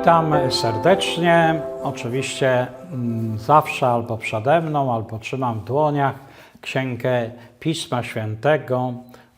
Witam serdecznie. Oczywiście mm, zawsze albo przede mną, albo trzymam w dłoniach Księgę Pisma Świętego,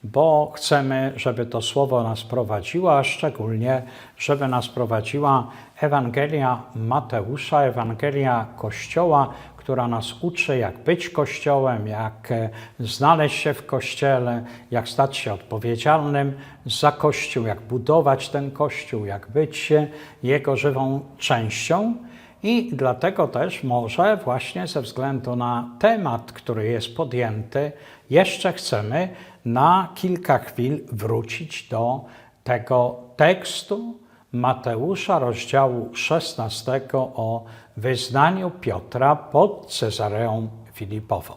bo chcemy, żeby to słowo nas prowadziło, a szczególnie, żeby nas prowadziła Ewangelia Mateusza, Ewangelia Kościoła, która nas uczy, jak być Kościołem, jak e, znaleźć się w Kościele, jak stać się odpowiedzialnym za Kościół, jak budować ten Kościół, jak być e, jego żywą częścią. I dlatego też może właśnie ze względu na temat, który jest podjęty, jeszcze chcemy na kilka chwil wrócić do tego tekstu Mateusza, rozdziału 16 o wyznaniu Piotra pod Cezareą Filipową.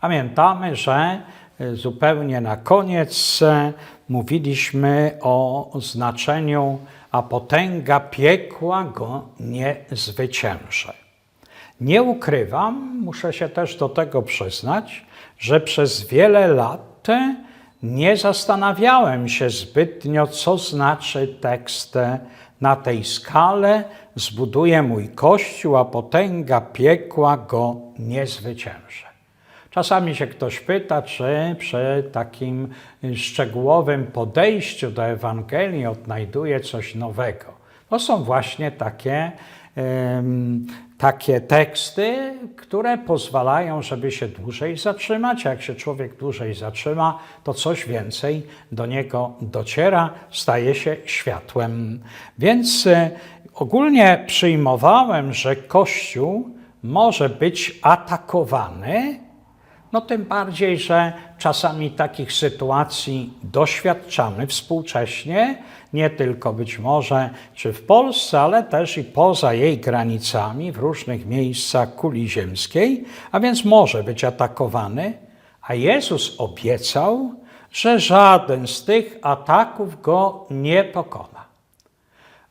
Pamiętamy, że e, zupełnie na koniec e, mówiliśmy o znaczeniu, a potęga piekła go nie zwycięży. Nie ukrywam, muszę się też do tego przyznać, że przez wiele lat nie zastanawiałem się zbytnio, co znaczy tekst na tej skale zbuduje mój kościół, a potęga piekła go nie zwycięży. Czasami się ktoś pyta, czy przy takim szczegółowym podejściu do Ewangelii odnajduje coś nowego. To są właśnie takie, takie teksty, które pozwalają, żeby się dłużej zatrzymać. Jak się człowiek dłużej zatrzyma, to coś więcej do niego dociera, staje się światłem. Więc e, ogólnie przyjmowałem, że Kościół może być atakowany no tym bardziej, że czasami takich sytuacji doświadczamy współcześnie, nie tylko być może czy w Polsce, ale też i poza jej granicami, w różnych miejscach kuli ziemskiej, a więc może być atakowany, a Jezus obiecał, że żaden z tych ataków go nie pokona.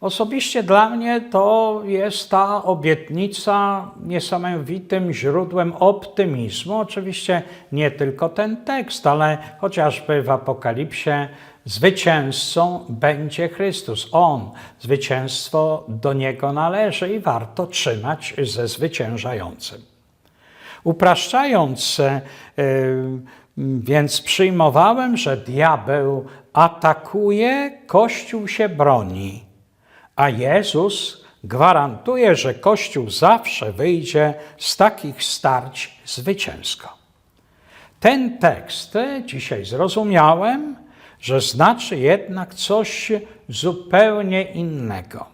Osobiście dla mnie to jest ta obietnica niesamowitym źródłem optymizmu. Oczywiście nie tylko ten tekst, ale chociażby w Apokalipsie zwycięzcą będzie Chrystus. On, zwycięstwo do Niego należy i warto trzymać ze zwyciężającym. Upraszczając, e, więc przyjmowałem, że diabeł atakuje, Kościół się broni. A Jezus gwarantuje, że Kościół zawsze wyjdzie z takich starć zwycięsko. Ten tekst dzisiaj zrozumiałem, że znaczy jednak coś zupełnie innego.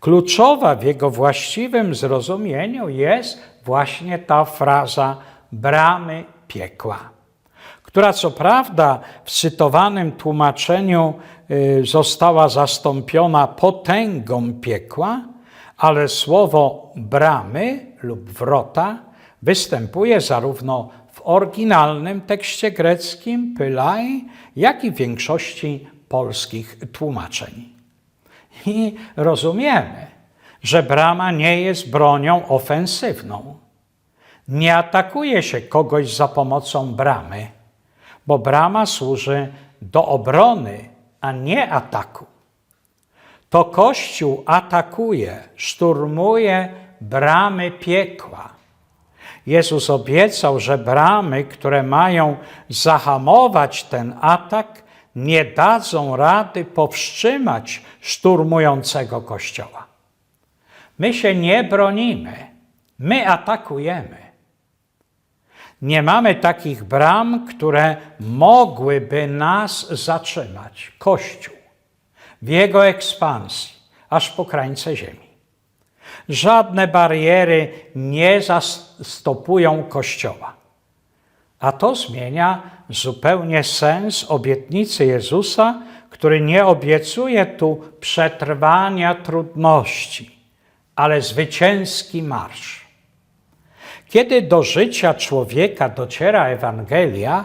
Kluczowa w jego właściwym zrozumieniu jest właśnie ta fraza bramy piekła, która co prawda w cytowanym tłumaczeniu y, została zastąpiona potęgą piekła, ale słowo bramy lub wrota występuje zarówno w oryginalnym tekście greckim pylai, jak i w większości polskich tłumaczeń. I rozumiemy, że brama nie jest bronią ofensywną. Nie atakuje się kogoś za pomocą bramy, bo brama służy do obrony, a nie ataku. To Kościół atakuje, szturmuje bramy piekła. Jezus obiecał, że bramy, które mają zahamować ten atak, nie dadzą rady powstrzymać szturmującego Kościoła. My się nie bronimy, my atakujemy. Nie mamy takich bram, które mogłyby nas zatrzymać. Kościół w jego ekspansji, aż po krańce ziemi. Żadne bariery nie zastopują Kościoła. A to zmienia zupełnie sens obietnicy Jezusa, który nie obiecuje tu przetrwania trudności, ale zwycięski marsz. Kiedy do życia człowieka dociera Ewangelia,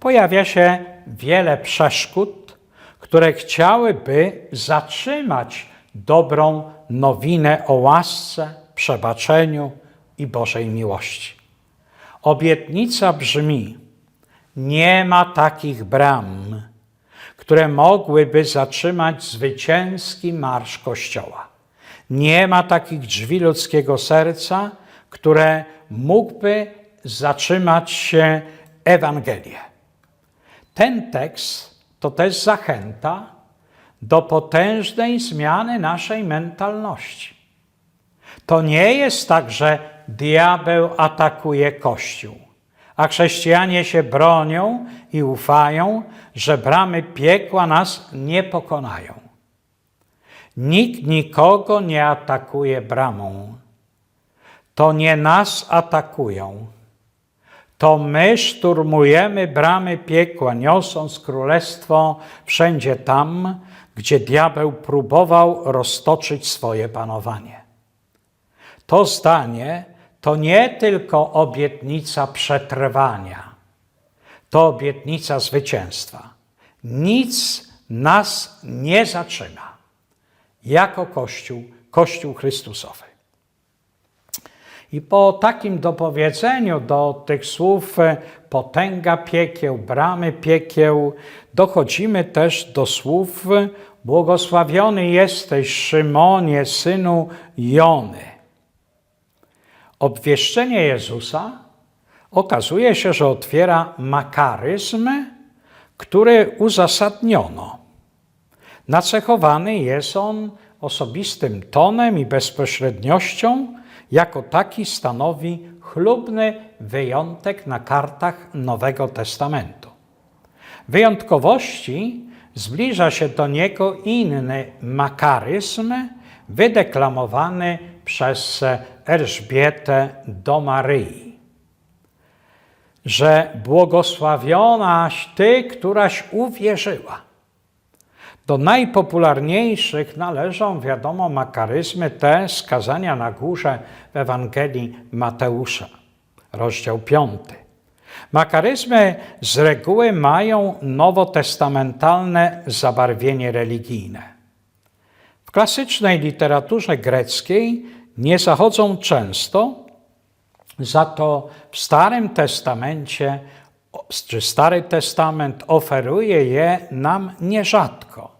pojawia się wiele przeszkód, które chciałyby zatrzymać dobrą nowinę o łasce, przebaczeniu i Bożej miłości. Obietnica brzmi: Nie ma takich bram, które mogłyby zatrzymać zwycięski marsz Kościoła. Nie ma takich drzwi ludzkiego serca, które mógłby zatrzymać się Ewangelię. Ten tekst to też zachęta do potężnej zmiany naszej mentalności. To nie jest tak, że diabeł atakuje Kościół, a chrześcijanie się bronią i ufają, że bramy piekła nas nie pokonają. Nikt nikogo nie atakuje bramą. To nie nas atakują. To my szturmujemy bramy piekła, niosąc królestwo wszędzie tam, gdzie diabeł próbował roztoczyć swoje panowanie. To zdanie to nie tylko obietnica przetrwania, to obietnica zwycięstwa. Nic nas nie zatrzyma jako Kościół, Kościół Chrystusowy. I po takim dopowiedzeniu do tych słów e, potęga piekieł, bramy piekieł, dochodzimy też do słów błogosławiony jesteś Szymonie, synu Jony. Obwieszczenie Jezusa okazuje się, że otwiera makaryzm, który uzasadniono. Nacechowany jest on osobistym tonem i bezpośredniością, jako taki stanowi chlubny wyjątek na kartach Nowego Testamentu. Wyjątkowości zbliża się do niego inny makaryzm wydeklamowany przez Elżbietę do Maryi, że błogosławionaś Ty, któraś uwierzyła. Do najpopularniejszych należą, wiadomo, makaryzmy te skazania na górze w Ewangelii Mateusza, rozdział 5. Makaryzmy z reguły mają nowotestamentalne zabarwienie religijne. W klasycznej literaturze greckiej nie zachodzą często, za to w Starym Testamencie, czy Stary Testament oferuje je nam nierzadko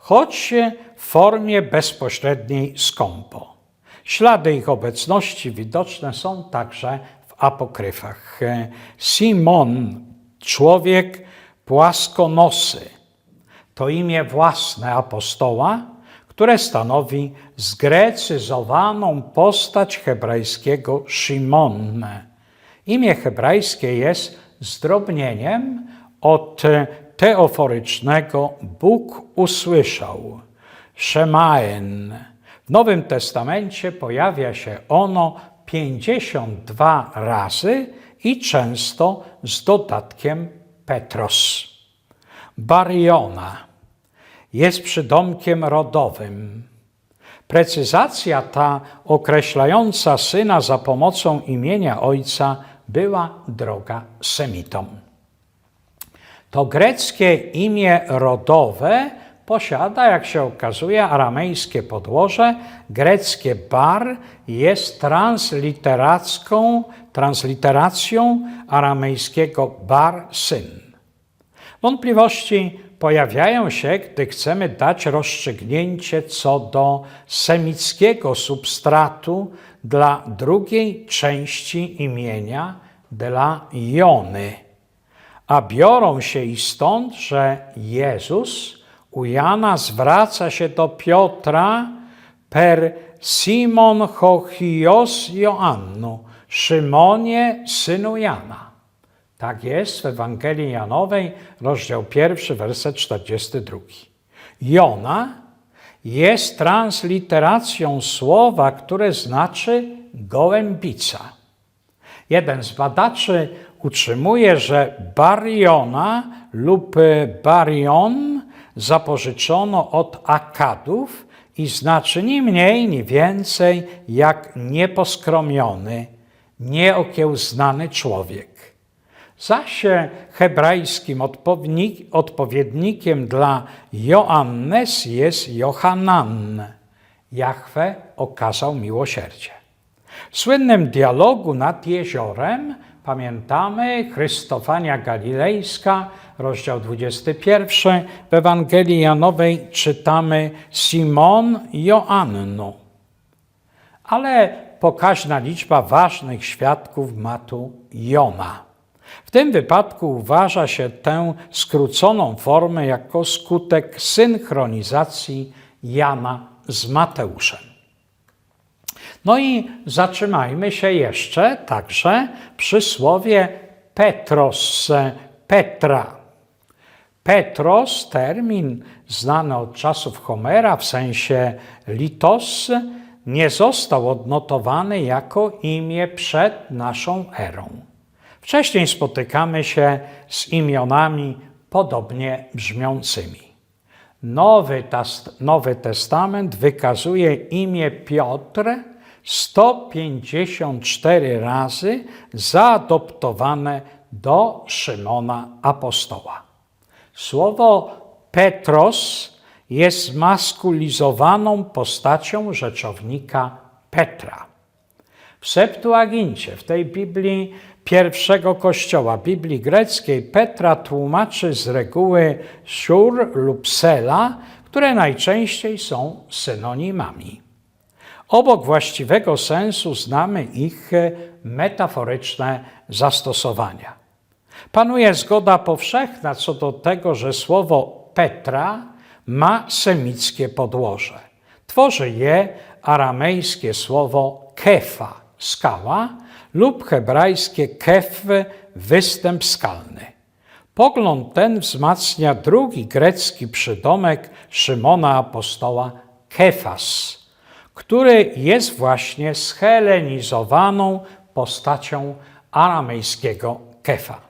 choć w formie bezpośredniej skąpo. Ślady ich obecności widoczne są także w apokryfach. Simon, człowiek płaskonosy, to imię własne apostoła, które stanowi zgrecyzowaną postać hebrajskiego Szymon. Imię hebrajskie jest zdrobnieniem od teoforycznego Bóg usłyszał. Szemaen. W Nowym Testamencie pojawia się ono 52 razy i często z dodatkiem Petros. Bariona jest przydomkiem rodowym. Precyzacja ta określająca syna za pomocą imienia ojca była droga Semitom. To greckie imię rodowe posiada, jak się okazuje, aramejskie podłoże. Greckie bar jest transliteracką, transliteracją aramejskiego bar syn. Wątpliwości pojawiają się, gdy chcemy dać rozstrzygnięcie co do semickiego substratu dla drugiej części imienia dla Jony a biorą się i stąd, że Jezus u Jana zwraca się do Piotra per Simon Chochios Joannu, Szymonie, synu Jana. Tak jest w Ewangelii Janowej, rozdział pierwszy, werset 42. Jona jest transliteracją słowa, które znaczy gołębica. Jeden z badaczy utrzymuje, że bariona lub barion zapożyczono od Akadów i znaczy ni mniej, ni więcej jak nieposkromiony, nieokiełznany człowiek. Zaś hebrajskim odpowiednikiem dla Joannes jest Johanan. Jahwe okazał miłosierdzie. W słynnym dialogu nad jeziorem Pamiętamy Chrystofania Galilejska, rozdział 21. W Ewangelii Janowej czytamy Simon Joannu. Ale pokaźna liczba ważnych świadków ma tu Jona. W tym wypadku uważa się tę skróconą formę jako skutek synchronizacji Jana z Mateuszem. No i zatrzymajmy się jeszcze także przy słowie Petros, Petra. Petros, termin znany od czasów Homera w sensie litos, nie został odnotowany jako imię przed naszą erą. Wcześniej spotykamy się z imionami podobnie brzmiącymi. Nowy, Nowy Testament wykazuje imię Piotr 154 razy zaadoptowane do Szymona Apostoła. Słowo Petros jest maskulizowaną postacią rzeczownika Petra. W Septuagincie, w tej Biblii pierwszego kościoła, Biblii greckiej, Petra tłumaczy z reguły szur lub sela, które najczęściej są synonimami. Obok właściwego sensu znamy ich metaforyczne zastosowania. Panuje zgoda powszechna co do tego, że słowo Petra ma semickie podłoże. Tworzy je aramejskie słowo kefa, skała, lub hebrajskie kef, występ skalny. Pogląd ten wzmacnia drugi grecki przydomek Szymona Apostoła, kefas, który jest właśnie schelenizowaną postacią aramejskiego kefa.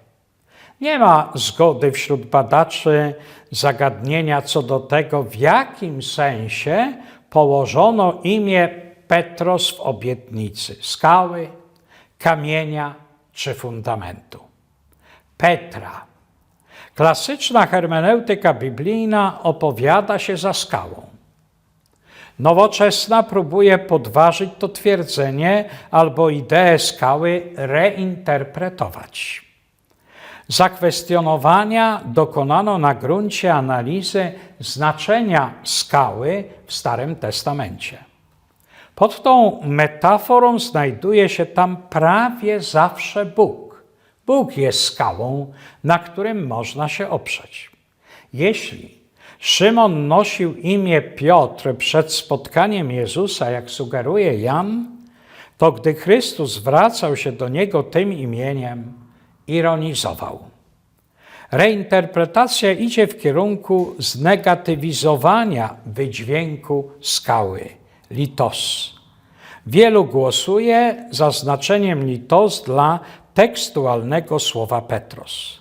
Nie ma zgody wśród badaczy zagadnienia co do tego, w jakim sensie położono imię Petros w obietnicy skały, kamienia czy fundamentu. Petra. Klasyczna hermeneutyka biblijna opowiada się za skałą. Nowoczesna próbuje podważyć to twierdzenie albo ideę skały reinterpretować. Zakwestionowania dokonano na gruncie analizy znaczenia skały w Starym Testamencie. Pod tą metaforą znajduje się tam prawie zawsze Bóg. Bóg jest skałą, na którym można się oprzeć. Jeśli Szymon nosił imię Piotr przed spotkaniem Jezusa, jak sugeruje Jan, to gdy Chrystus zwracał się do niego tym imieniem, ironizował. Reinterpretacja idzie w kierunku znegatywizowania wydźwięku skały, litos. Wielu głosuje za znaczeniem litos dla tekstualnego słowa Petros.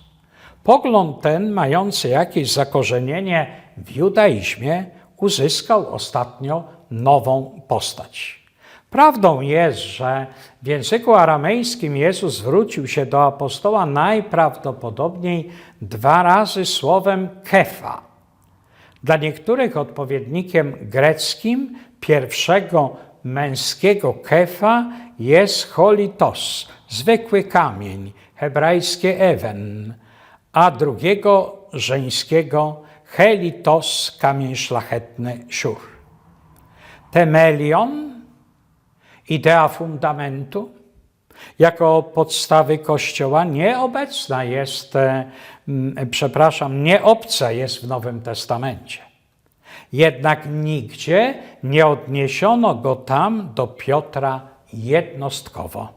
Pogląd ten, mający jakieś zakorzenienie w judaizmie, uzyskał ostatnio nową postać. Prawdą jest, że w języku aramejskim Jezus zwrócił się do apostoła najprawdopodobniej dwa razy słowem kefa. Dla niektórych odpowiednikiem greckim pierwszego męskiego kefa jest holitos, zwykły kamień, hebrajskie ewen, a drugiego żeńskiego helitos, kamień szlachetny, siur. Temelion idea fundamentu jako podstawy Kościoła nieobecna jest, e, przepraszam, nieobca jest w Nowym Testamencie. Jednak nigdzie nie odniesiono go tam do Piotra jednostkowo.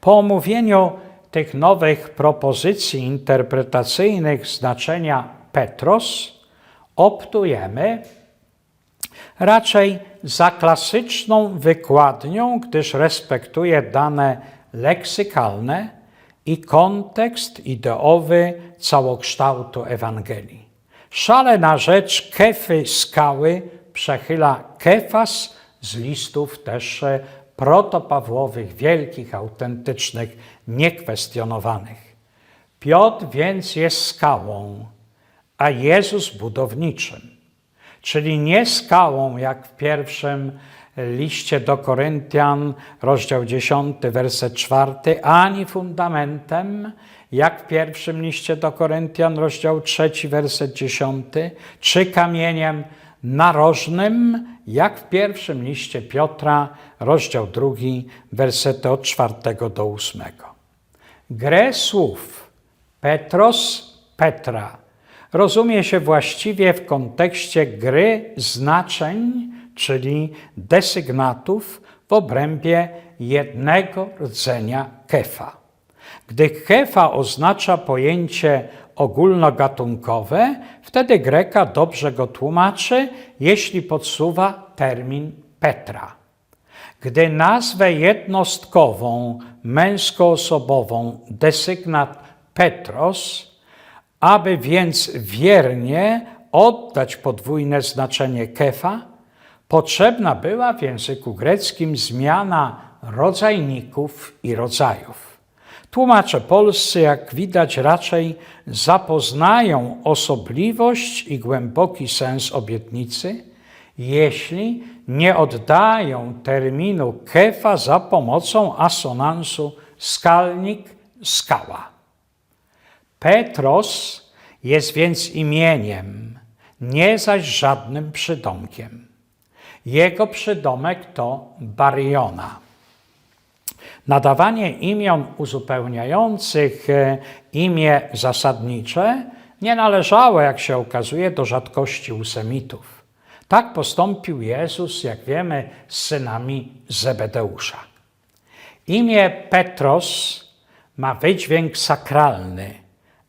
Po omówieniu tych nowych propozycji interpretacyjnych znaczenia Petros optujemy raczej za klasyczną wykładnią, gdyż respektuje dane leksykalne i kontekst ideowy całokształtu Ewangelii. Szale na rzecz kefy skały przechyla kefas z listów też protopawłowych, wielkich, autentycznych, niekwestionowanych. Piotr więc jest skałą, a Jezus budowniczym. czyli nie skałą, jak w pierwszym liście do Koryntian, rozdział 10, werset 4, ani fundamentem, jak w pierwszym liście do Koryntian, rozdział 3, werset 10, czy kamieniem narożnym, jak w pierwszym liście Piotra, rozdział 2, wersety od 4 do 8. Grę słów Petros, Petra rozumie się właściwie w kontekście gry znaczeń, czyli desygnatów w obrębie jednego rdzenia kefa. Gdy kefa oznacza pojęcie ogólnogatunkowe, wtedy Greka dobrze go tłumaczy, jeśli podsuwa termin Petra. Gdy nazwę jednostkową, męskoosobową desygnat Petros, aby więc wiernie oddać podwójne znaczenie kefa, potrzebna była w języku greckim zmiana rodzajników i rodzajów. Tłumacze polscy, jak widać, raczej zapoznają osobliwość i głęboki sens obietnicy, jeśli nie oddają terminu kefa za pomocą asonansu skalnik, skała. Petros jest więc imieniem, nie zaś żadnym przydomkiem. Jego przydomek to Bariona. Nadawanie imion uzupełniających e, imię zasadnicze nie należało, jak się okazuje, do rzadkości u Semitów. Tak postąpił Jezus, jak wiemy, z synami Zebedeusza. Imię Petros ma wydźwięk sakralny,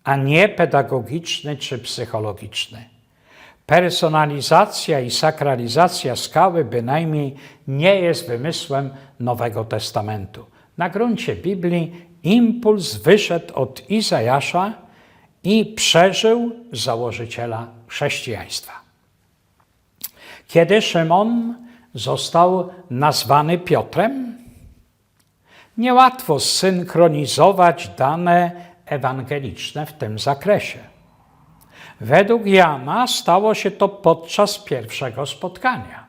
a nie pedagogiczny czy psychologiczny. Personalizacja i sakralizacja skały bynajmniej nie jest wymysłem Nowego Testamentu. Na gruncie Biblii impuls wyszedł od Izajasza i przeżył założyciela chrześcijaństwa. Kiedy Szymon został nazwany Piotrem, niełatwo synchronizować dane ewangeliczne w tym zakresie. Według Jana stało się to podczas pierwszego spotkania.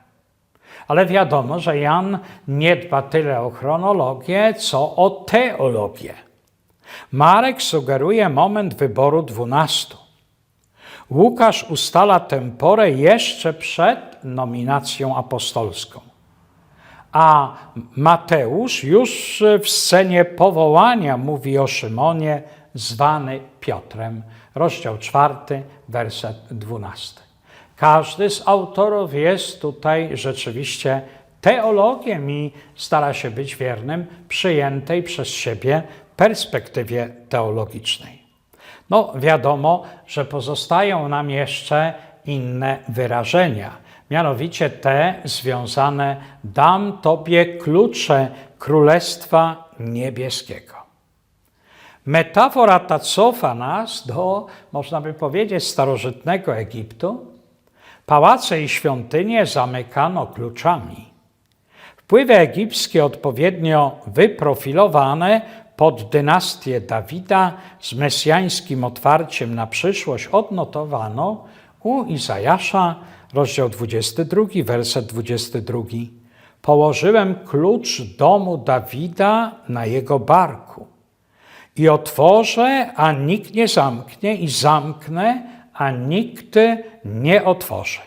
Ale wiadomo, że Jan nie dba tyle o chronologię, co o teologię. Marek sugeruje moment wyboru dwunastu. Łukasz ustala tę porę jeszcze przed nominacją apostolską. A Mateusz już w scenie powołania mówi o Szymonie, zwany Piotrem. Rozdział czwarty, werset dwunasty. Każdy z autorów jest tutaj rzeczywiście teologiem i stara się być wiernym przyjętej przez siebie perspektywie teologicznej. No, wiadomo, że pozostają nam jeszcze inne wyrażenia, mianowicie te związane dam Tobie klucze Królestwa Niebieskiego. Metafora ta cofa nas do, można by powiedzieć, starożytnego Egiptu. Pałace i świątynie zamykano kluczami. Wpływy egipskie odpowiednio wyprofilowane pod dynastię Dawida z mesjańskim otwarciem na przyszłość odnotowano u Izajasza, rozdział 22, werset 22. Położyłem klucz domu Dawida na jego barku. I otworzę, a nikt nie zamknie, i zamknę, a nikt nie otworzy.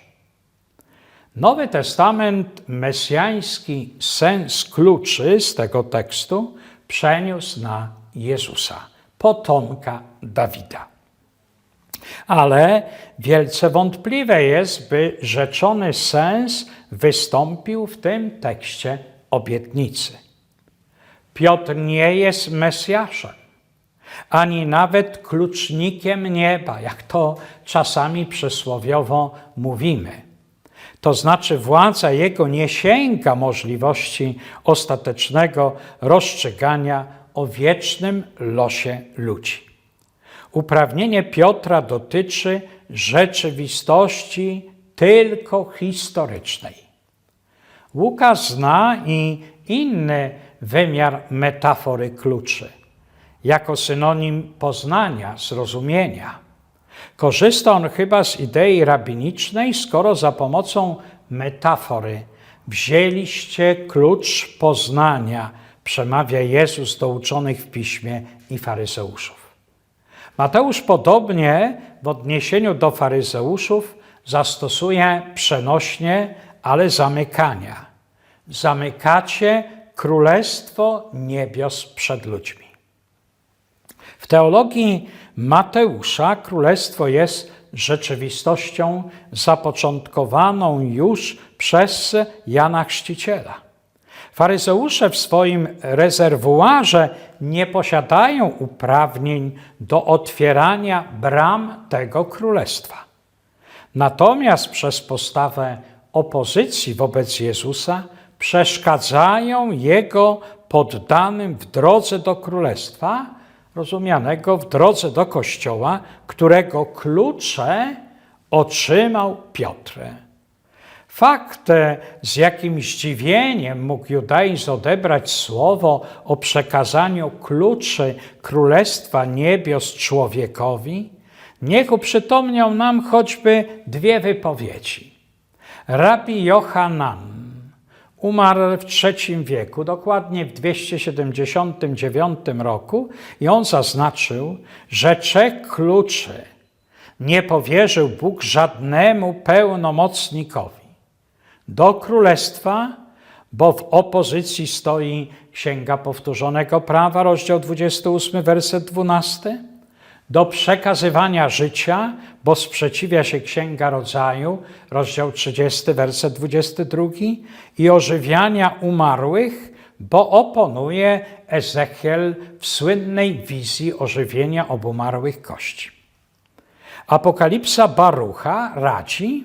Nowy Testament, mesjański sens kluczy z tego tekstu przeniósł na Jezusa, potomka Dawida. Ale wielce wątpliwe jest, by rzeczony sens wystąpił w tym tekście obietnicy. Piotr nie jest Mesjaszem ani nawet klucznikiem nieba, jak to czasami przysłowiowo mówimy. To znaczy, władza jego nie sięga możliwości ostatecznego rozstrzygania o wiecznym losie ludzi. Uprawnienie Piotra dotyczy rzeczywistości tylko historycznej. Łukasz zna i inny wymiar metafory kluczy jako synonim poznania, zrozumienia. Korzysta on chyba z idei rabinicznej, skoro za pomocą metafory wzięliście klucz poznania, przemawia Jezus do uczonych w piśmie i faryzeuszów. Mateusz podobnie w odniesieniu do faryzeuszów zastosuje przenośnie, ale zamykania. Zamykacie królestwo niebios przed ludźmi. W teologii Mateusza królestwo jest rzeczywistością zapoczątkowaną już przez Jana Chrzciciela. Faryzeusze w swoim rezerwuarze nie posiadają uprawnień do otwierania bram tego królestwa. Natomiast przez postawę opozycji wobec Jezusa przeszkadzają Jego poddanym w drodze do królestwa, rozumianego w drodze do Kościoła, którego klucze otrzymał Piotr. Fakt, z jakim zdziwieniem mógł judaizm odebrać słowo o przekazaniu kluczy Królestwa Niebios człowiekowi, niech uprzytomnią nam choćby dwie wypowiedzi. Rabbi Johanan umarł w III wieku, dokładnie w 279 roku i on zaznaczył, że trzech kluczy nie powierzył Bóg żadnemu pełnomocnikowi do królestwa, bo w opozycji stoi Księga Powtórzonego Prawa, rozdział 28, werset 12, do przekazywania życia, bo sprzeciwia się Księga Rodzaju, rozdział 30, werset 22, i ożywiania umarłych, bo oponuje Ezechiel w słynnej wizji ożywienia obumarłych kości. Apokalipsa Barucha radzi,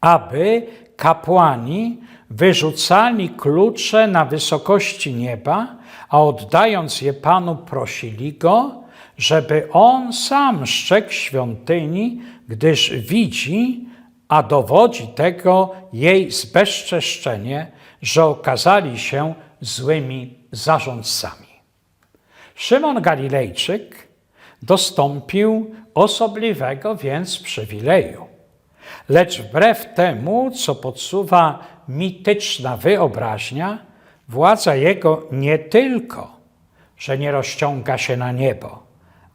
aby kapłani wyrzucali klucze na wysokości nieba, a oddając je Panu prosili Go, żeby On sam szczekł świątyni, gdyż widzi, a dowodzi tego jej zbezczeszczenie, że okazali się złymi zarządcami. Szymon Galilejczyk dostąpił osobliwego więc przywileju. Lecz wbrew temu, co podsuwa mityczna wyobraźnia, władza jego nie tylko, że nie rozciąga się na niebo,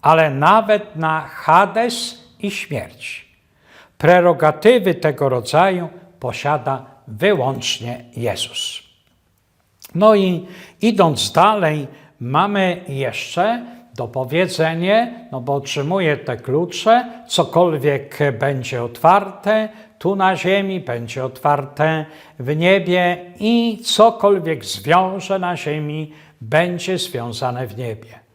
ale nawet na Hades i śmierć. Prerogatywy tego rodzaju posiada wyłącznie Jezus. No i idąc dalej, mamy jeszcze dopowiedzenie, no bo otrzymuje te klucze, cokolwiek będzie otwarte tu na ziemi, będzie otwarte w niebie i cokolwiek zwiąże na ziemi, będzie związane w niebie.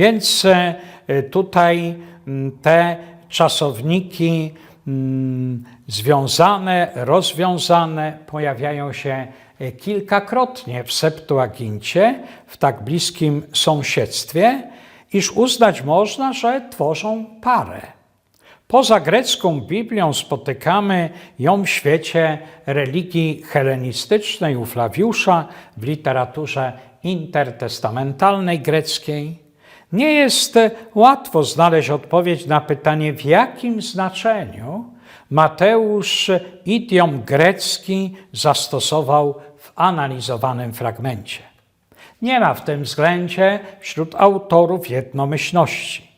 Więc e, tutaj mm, te czasowniki mm, związane, rozwiązane pojawiają się e, kilkakrotnie w Septuagincie, w tak bliskim sąsiedztwie, iż uznać można, że tworzą parę. Poza grecką Biblią spotykamy ją w świecie religii helenistycznej u Flawiusza, w literaturze intertestamentalnej greckiej. Nie jest łatwo znaleźć odpowiedź na pytanie, w jakim znaczeniu Mateusz idiom grecki zastosował w analizowanym fragmencie. Nie ma w tym względzie wśród autorów jednomyślności.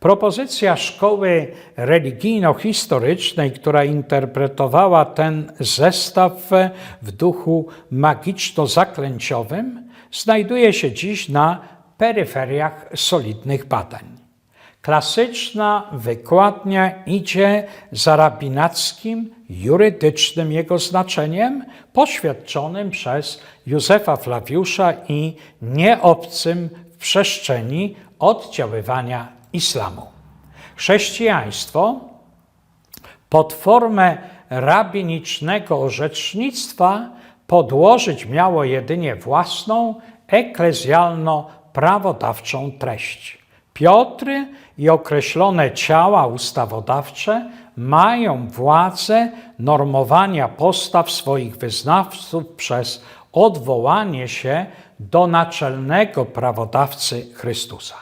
Propozycja szkoły religijno-historycznej, która interpretowała ten zestaw w duchu magiczno-zaklęciowym, znajduje się dziś na peryferiach solidnych badań. Klasyczna wykładnia idzie za rabinackim, jurydycznym jego znaczeniem, poświadczonym przez Józefa Flawiusza i nieobcym w przestrzeni oddziaływania islamu. Chrześcijaństwo pod formę rabinicznego orzecznictwa podłożyć miało jedynie własną eklezjalno-prawodawczą treść. Piotr i określone ciała ustawodawcze mają władzę normowania postaw swoich wyznawców przez odwołanie się do naczelnego prawodawcy Chrystusa.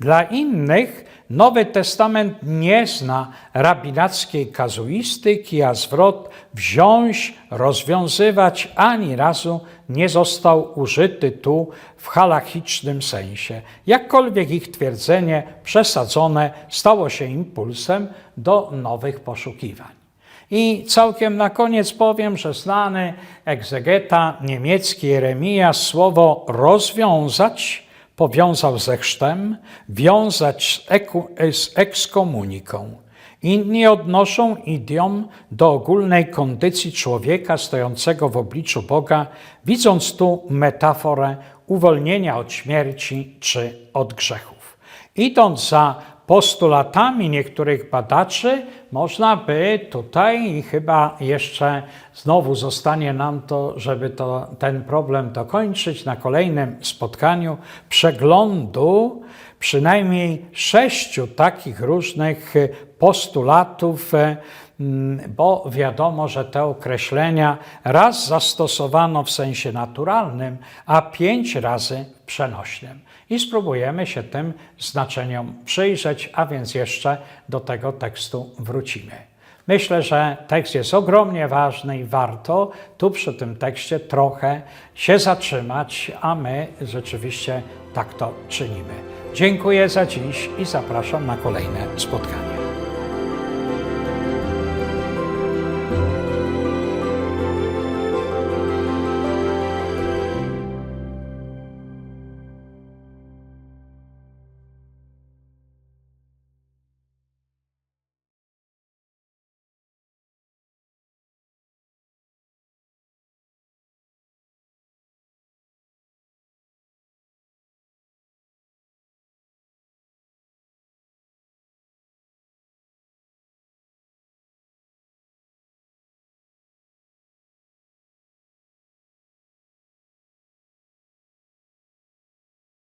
Dla innych Nowy Testament nie zna rabinackiej kazuistyki, a zwrot wziąć, rozwiązywać ani razu nie został użyty tu w halachicznym sensie. Jakkolwiek ich twierdzenie przesadzone stało się impulsem do nowych poszukiwań. I całkiem na koniec powiem, że znany egzegeta niemiecki Jeremia słowo rozwiązać powiązał ze chrztem, wiązać z, ekskomuniką. Inni odnoszą idiom do ogólnej kondycji człowieka stojącego w obliczu Boga, widząc tu metaforę uwolnienia od śmierci czy od grzechów. Idąc za postulatami niektórych badaczy, można by tutaj i chyba jeszcze znowu zostanie nam to, żeby to, ten problem dokończyć na kolejnym spotkaniu przeglądu przynajmniej sześciu takich różnych postulatów, e, mm, bo wiadomo, że te określenia raz zastosowano w sensie naturalnym, a pięć razy przenośnym. I spróbujemy się tym znaczeniom przyjrzeć, a więc jeszcze do tego tekstu wrócimy. Myślę, że tekst jest ogromnie ważny i warto tu przy tym tekście trochę się zatrzymać, a my rzeczywiście tak to czynimy. Dziękuję za dziś i zapraszam na kolejne spotkanie.